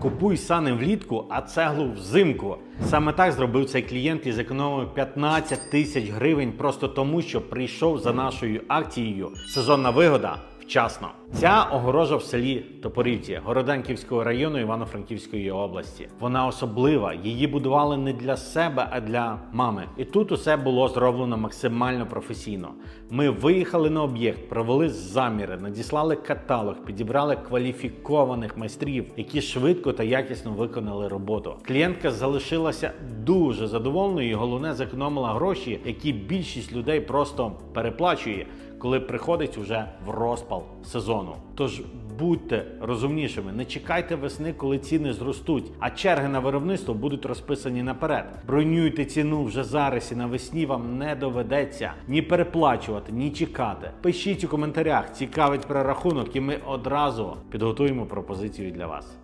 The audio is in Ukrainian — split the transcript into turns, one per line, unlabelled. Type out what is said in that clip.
Купуй сани влітку, а цеглу взимку. Саме так зробив цей клієнт і зекономив 15 тисяч гривень просто тому, що прийшов за нашою акцією Сезонна вигода вчасно. Ця огорожа в селі Топорівці Городенківського району Івано-Франківської області. Вона особлива. Її будували не для себе, а для мами. І тут усе було зроблено максимально професійно. Ми виїхали на об'єкт, провели заміри, надіслали каталог, підібрали кваліфікованих майстрів, які швидко та якісно виконали роботу. Клієнтка залишилася дуже задоволеною і головне зекономила гроші, які більшість людей просто переплачує коли приходить уже в розпал сезону. Тож будьте розумнішими, не чекайте весни, коли ціни зростуть, а черги на виробництво будуть розписані наперед. Бронюйте ціну вже зараз і навесні вам не доведеться ні переплачувати, ні чекати. Пишіть у коментарях, цікавить прорахунок, і ми одразу підготуємо пропозицію для вас.